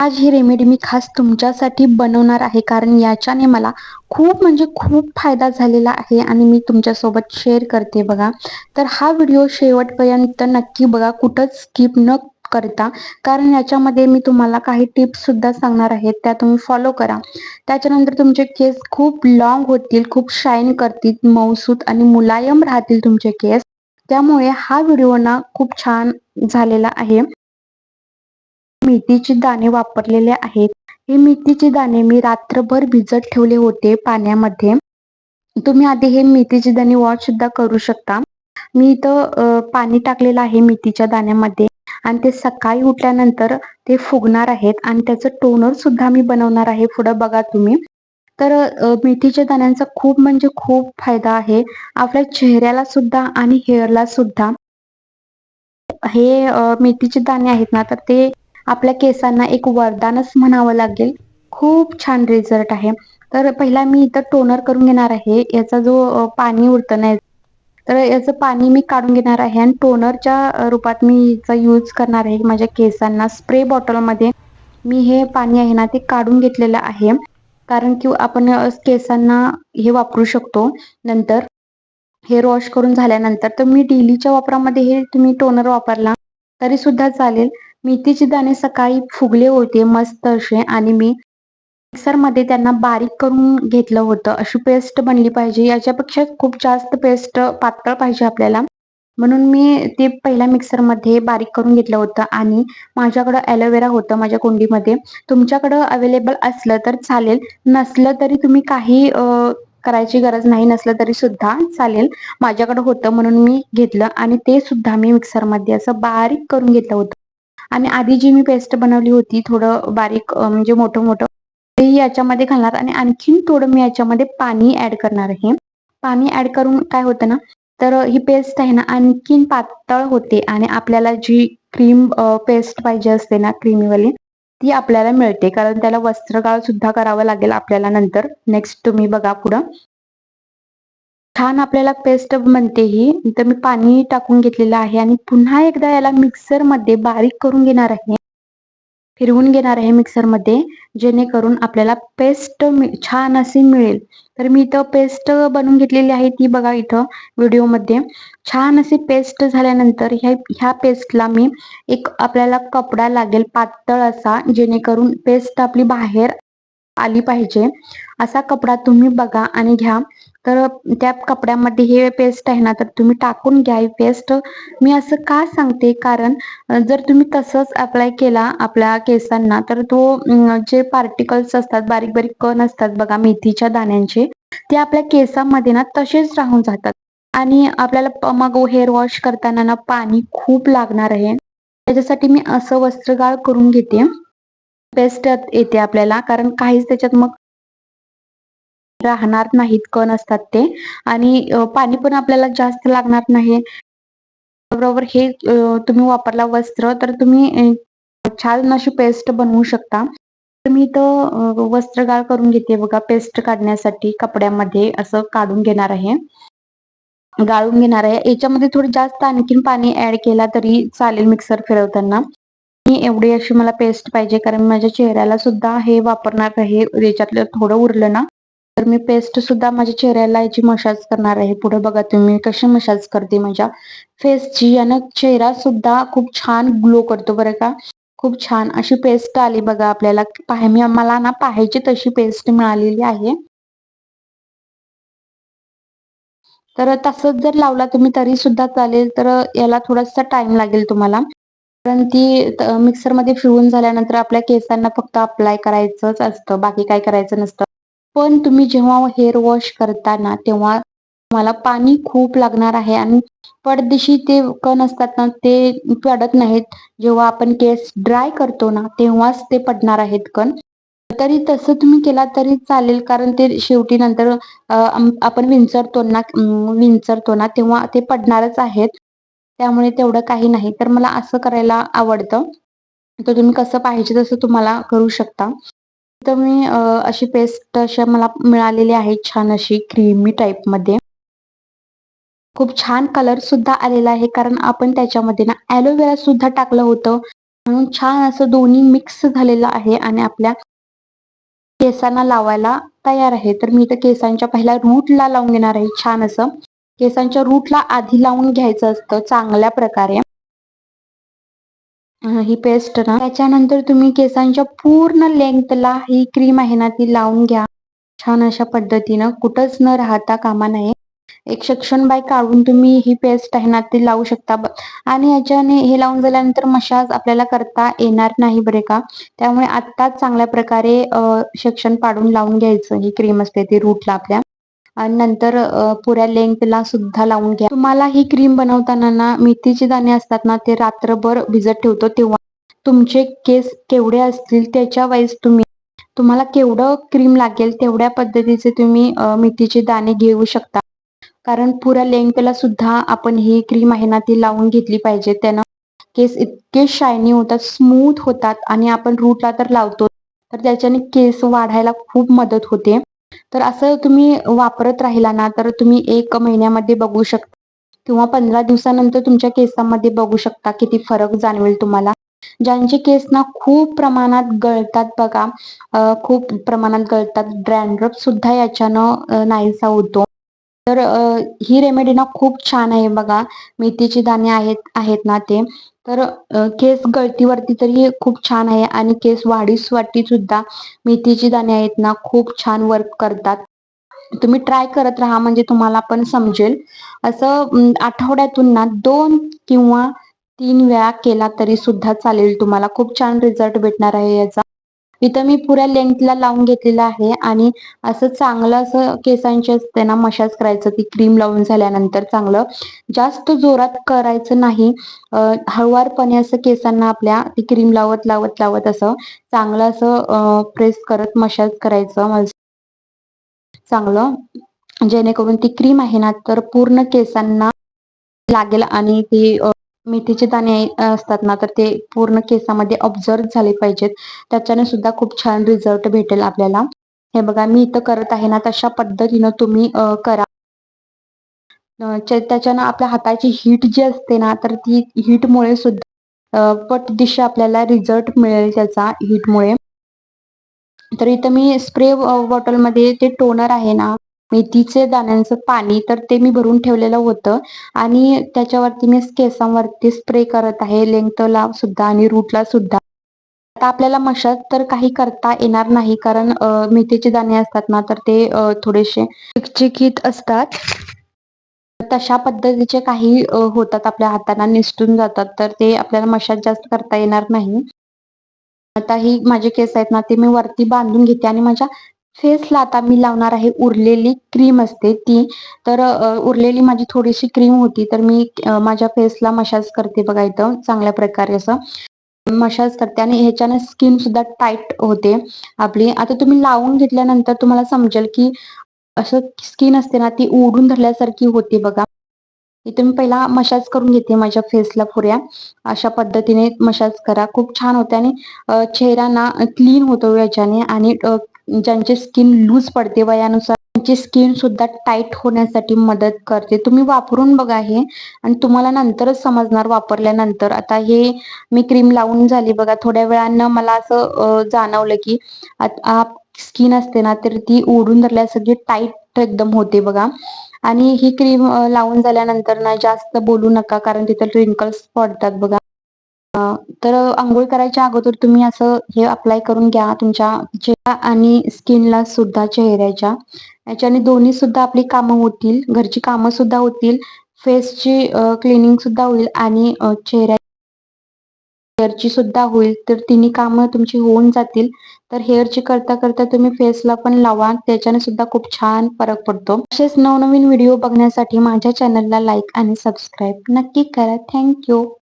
आज ही रेमेडी मी खास तुमच्यासाठी बनवणार आहे. कारण याच्याने मला खूप म्हणजे खूप फायदा झालेला आहे आणि मी तुमच्यासोबत शेअर करते बघा. तर हा व्हिडिओ शेवटपर्यंत नक्की बघा. कुठंच स्किप न करता. कारण याच्यामध्ये मी तुम्हाला काही टिप्स सुद्धा सांगणार आहेत त्या तुम्ही फॉलो करा. त्याच्यानंतर तुमचे केस खूप लॉंग होतील खूप शाईन करतील मऊसूत आणि मुलायम राहतील तुमचे केस त्यामुळे हा व्हिडिओ ना खूप छान झालेला आहे. मेथीचे दाणे वापरलेले आहेत. हे मेथीचे दाणे मी रात्रभर भिजत ठेवले होते पाण्यामध्ये. तुम्ही आधी हे मेथीचे दाणे वॉश सुद्धा करू शकता. मी इथं पाणी टाकलेलं आहे मेथीच्या दाण्यामध्ये आणि ते सकाळी उठल्यानंतर ते फुगणार आहेत आणि त्याचं टोनर सुद्धा मी बनवणार आहे पुढं बघा तुम्ही. तर मेथीच्या दाण्यांचा खूप म्हणजे खूप फायदा आहे. आपल्या चेहऱ्याला सुद्धा आणि हेअरला सुद्धा. हे मेथीचे दाणे आहेत ना तर ते आपल्या केसांना एक वरदानच म्हणावं लागेल. खूप छान रिझल्ट आहे. तर पहिला मी इथं टोनर करून घेणार आहे. याचा जो पाणी उरतं नाही तर याचं पाणी मी काढून घेणार आहे आणि टोनरच्या रूपात मी याचा यूज करणार आहे माझ्या केसांना. स्प्रे बॉटलमध्ये मी हे पाणी आहे ना ते काढून घेतलेलं आहे. कारण की आपण केसांना हे वापरू शकतो. नंतर हेअर वॉश करून झाल्यानंतर तर मी डेलीच्या वापरामध्ये हे तुम्ही टोनर वापरला तरी सुद्धा चालेल. मेथीचे दाणे सकाळी फुगले होते मस्त असे. आणि मी मिक्सरमध्ये त्यांना बारीक करून घेतलं होतं. अशी पेस्ट बनली पाहिजे. याच्यापेक्षा खूप जास्त पेस्ट पातळ पाहिजे आपल्याला. म्हणून मी ते पहिल्या मिक्सरमध्ये बारीक करून घेतलं होतं. आणि माझ्याकडं ॲलोवेरा होतं माझ्या कुंडीमध्ये. तुमच्याकडं अवेलेबल असलं तर चालेल. नसलं तरी तुम्ही काही करायची गरज नाही. नसलं तरी सुद्धा चालेल. माझ्याकडं होतं म्हणून मी घेतलं. आणि ते सुद्धा मी मिक्सरमध्ये असं बारीक करून घेतलं होतं. आणि आधी जी मी पेस्ट बनवली होती थोडं बारीक म्हणजे मोठं मोठं ते याच्यामध्ये घालणार आणि आणखीन थोडं मी याच्यामध्ये पाणी ऍड करणार आहे. पाणी ऍड करून काय होतं ना तर ही पेस्ट आहे ना आणखीन पातळ होते आणि आपल्याला जी क्रीम पेस्ट पाहिजे असते ना क्रीमीवाली ती आपल्याला मिळते. कारण त्याला वस्त्रगाळ सुद्धा करावं लागेल आपल्याला नंतर. नेक्स्ट तुम्ही बघा पुढं. छान आपल्याला पेस्ट बनते ही. इथं मी पाणी टाकून घेतलेलं आहे आणि पुन्हा एकदा याला मिक्सरमध्ये बारीक करून घेणार आहे. फिरवून घेणार आहे मिक्सरमध्ये जेणेकरून आपल्याला पेस्ट छान अशी मिळेल. तर मी इथं पेस्ट बनवून घेतलेली आहे ती बघा इथं व्हिडिओमध्ये छान अशी पेस्ट झाल्यानंतर ह्या ह्या पेस्टला मी एक आपल्याला कपडा लागेल पातळ असा जेणेकरून पेस्ट आपली बाहेर आली पाहिजे. असा कपडा तुम्ही बघा आणि घ्या. तर त्या कपड्यामध्ये हे पेस्ट आहे ना तर तुम्ही टाकून घ्या ही पेस्ट मी असं का सांगते? कारण जर तुम्ही तसंच अप्लाय केला आपल्या केसांना तर तो जे पार्टिकल्स असतात बारीक बारीक कण असतात बघा मेथीच्या दाण्यांचे ते आपल्या केसांमध्ये ना तसेच राहून जातात. आणि आपल्याला मग हेअर वॉश करताना ना पाणी खूप लागणार आहे. त्याच्यासाठी मी असं वस्त्रगाळ करून घेते. पेस्ट येते आपल्याला कारण काहीच त्याच्यात मग राहणार नाहीत कण असतात ते. आणि पाणी पण आपल्याला जास्त लागणार नाही. बरोबर हे तुम्ही वापरला वस्त्र तर तुम्ही छान अशी पेस्ट बनवू शकता. तर मी इथं वस्त्रगाळ करून घेते बघा पेस्ट काढण्यासाठी कपड्यामध्ये असं काढून घेणार आहे. गाळून घेणार आहे. याच्यामध्ये थोडं जास्त आणखीन पाणी ऍड केला तरी चालेल मिक्सर फिरवताना. मी एवढी अशी मला पेस्ट पाहिजे कारण माझ्या चेहऱ्याला सुद्धा हे वापरणार आहे. याच्यातलं थोडं उरलं ना तर मी पेस्ट सुद्धा माझ्या चेहऱ्याला याची मसाज करणार आहे पुढे बघा तुम्ही कशी मसाज करते माझ्या फेसची आणि चेहरा सुद्धा खूप छान ग्लो करतो बरं का. खूप छान अशी पेस्ट आली बघा आपल्याला. पाह मी मला ना पाहायची तशी पेस्ट मिळालेली आहे. तर तसंच जर लावला तुम्ही तरी सुद्धा चालेल. तर याला थोडासा टाइम लागेल तुम्हाला. कारण ती मिक्सरमध्ये फिरवून झाल्यानंतर आपल्या केसांना फक्त अप्लाय करायचंच असतं. बाकी काय करायचं नसतं. पण तुम्ही जेव्हा हेअर वॉश करताना तेव्हा तुम्हाला पाणी खूप लागणार आहे आणि पडदिशी ते कण असतात ना ते पडत नाहीत. जेव्हा आपण केस ड्राय करतो ना तेव्हाच ते पडणार आहेत कण. तरी तसं तुम्ही केला तरी चालेल कारण ते शेवटी नंतर आपण विंचरतो ना विंचरतो ना तेव्हा ते पडणारच आहेत. त्यामुळे तेवढं काही नाही. तर मला असं करायला आवडतं. तर तुम्ही कसं पाहिजे तसं तुम्हाला करू शकता. तर मी अशी पेस्ट अशा मला मिळालेली आहे छान अशी क्रीमी टाईपमध्ये. खूप छान कलर सुद्धा आलेला आहे कारण आपण त्याच्यामध्ये ना ॲलोवेरा सुद्धा टाकलं होतं. म्हणून छान असं दोन्ही मिक्स झालेलं आहे आणि आपल्या केसांना लावायला तयार आहे. तर मी इथं केसांच्या पहिल्या रूटला लावून घेणार आहे छान असं. केसांच्या रूटला आधी लावून घ्यायचं असतं चांगल्या प्रकारे. ही पेस्ट ना. त्याच्यानंतर तुम्ही केसांच्या पूर्ण लेंथला ही क्रीम आहे ना ती लावून घ्या. छान अशा पद्धतीनं. कुठंच न राहता कामा नये. एक सेक्शन बाय काढून तुम्ही ही पेस्ट आहे ना ती लावू शकता. आणि याच्याने हे लावून झाल्यानंतर मशाज आपल्याला करता येणार नाही बरे का? त्यामुळे आत्ताच चांगल्या प्रकारे सेक्शन पाडून लावून घ्यायचं. ही क्रीम असते ती रूटला आपल्या. आणि नंतर पुऱ्या लेंथला सुद्धा लावून घ्या. तुम्हाला ही क्रीम बनवताना ना मेथीचे दाणे असतात ना ते रात्रभर भिजत ठेवतो तेव्हा. तुमचे केस केवढे असतील त्याच्या वाईज तुम्ही तुम्हाला केवढं क्रीम लागेल तेवढ्या पद्धतीचे तुम्ही मेथीचे दाणे घेऊ शकता. कारण पुऱ्या लेंथला सुद्धा आपण ही क्रीम आहे ना ती लावून घेतली पाहिजे. त्यानं केस इतके शायनी होतात स्मूथ होतात आणि आपण रूटला तर लावतो तर त्याच्याने केस वाढायला खूप मदत होते. तर असं तुम्ही वापरत राहिला ना तर तुम्ही एक महिन्यामध्ये बघू शकता किंवा पंधरा दिवसानंतर तुमच्या केसांमध्ये बघू शकता किती फरक जाणवेल तुम्हाला. ज्यांचे केस ना खूप प्रमाणात गळतात बघा खूप प्रमाणात गळतात ड्रँड्रफ सुद्धा याच्यानं नाहीसा होतो. तर ही रेमेडी ना खूप छान आहे बघा मेथीची दाणे आहेत आहेत ना ते. तर केस गळतीवरती तरी खूप छान आहे आणि केस वाढीसाठी सुद्धा मेथीची दाणे आहेत ना खूप छान वर्क करतात. तुम्ही ट्राय करत राहा म्हणजे तुम्हाला पण समजेल. असं आठवड्यातून ना दोन किंवा तीन वेळा केला तरी सुद्धा चालेल तुम्हाला. खूप छान रिझल्ट भेटणार आहे याचा. इथं मी पुऱ्या लेंथला लावून घेतलेलं आहे आणि असं चांगलं असं केसांचे असते ना मशाज करायचं ती क्रीम लावून झाल्यानंतर चांगलं. जास्त जोरात करायचं नाही. हळुवारपणे असं केसांना आपल्या ती क्रीम लावत लावत लावत असं चांगलं असं प्रेस करत मशाज करायचं चांगलं. जेणेकरून ती क्रीम आहे ना तर पूर्ण केसांना लागेल आणि ती मेथीचे दाणे असतात ना तर ते पूर्ण केसामध्ये ऑब्झर्व झाले पाहिजेत. त्याच्याने सुद्धा खूप छान रिझल्ट भेटेल आपल्याला. हे बघा मी इथं करत आहे ना तशा पद्धतीनं तुम्ही करा. त्याच्यानं आपल्या हाताची हीट जी असते ना तर ती हीटमुळे सुद्धा पट दिशा आपल्याला रिझल्ट मिळेल त्याचा हीटमुळे तर इथं मी स्प्रे बॉटलमध्ये ते टोनर आहे ना मेथीचे दाण्यांचं पाणी तर ते मी भरून ठेवलेलं होतं. आणि त्याच्यावरती मी केसांवरती स्प्रे करत आहे. लेंथला सुद्धा आणि रूटला सुद्धा. आता आपल्याला मशाज तर काही करता येणार नाही. कारण मेथीचे दाणे असतात ना तर ते थोडेसे चिकचिकीत असतात. तशा पद्धतीचे काही होतात आपल्या हाताना निसटून जातात. तर ते आपल्याला मशाज जास्त करता येणार नाही. आता ही माझे केस आहेत ना ते मी वरती बांधून घेते आणि माझ्या फेसला आता मी लावणार आहे उरलेली क्रीम असते ती. तर उरलेली माझी थोडीशी क्रीम होती तर मी माझ्या फेसला मशाज करते बघा इथं चांगल्या प्रकारे असं. मशाज करते आणि ह्याच्याने स्किन सुद्धा टाईट होते आपली. आता तुम्ही लावून घेतल्यानंतर तुम्हाला समजेल की असं स्किन असते ना ती ओढून धरल्यासारखी होते बघा. इथे मी पहिला मशाज करून घेते माझ्या फेसला पुऱ्या. अशा पद्धतीने मशाज करा. खूप छान होते आणि चेहरा ना क्लीन होतो याच्याने आणि ज्यांची स्किन लूज पडते वयानुसार त्यांची स्किन सुद्धा टाईट होण्यासाठी मदत करते. तुम्ही वापरून बघा हे. आणि तुम्हाला नंतरच समजणार वापरल्यानंतर. आता हे मी क्रीम लावून झाली बघा. थोड्या वेळानं मला असं जाणवलं की स्किन असते ना तर ती ओढून धरल्यासारखी टाईट एकदम होते बघा. आणि ही क्रीम लावून झाल्यानंतर ना जास्त बोलू नका कारण तिथं रिंकल्स पडतात बघा. तर आंघोळ करायच्या अगोदर तुम्ही असं हे अप्लाय करून घ्या तुमच्या चेहरा आणि स्किनला सुद्धा चेहऱ्याच्या. याच्याने दोन्ही सुद्धा आपली कामं होतील घरची कामं सुद्धा होतील फेसची क्लिनिंग सुद्धा होईल आणि चेहऱ्या हेअरची सुद्धा होईल. तर तिन्ही कामं तुमची होऊन जातील. तर हेअरची करता करता तुम्ही फेसला पण लावा त्याच्याने सुद्धा खूप छान फरक पडतो. असेच नवनवीन व्हिडिओ बघण्यासाठी माझ्या चॅनलला लाईक आणि सबस्क्राईब नक्की करा. थँक्यू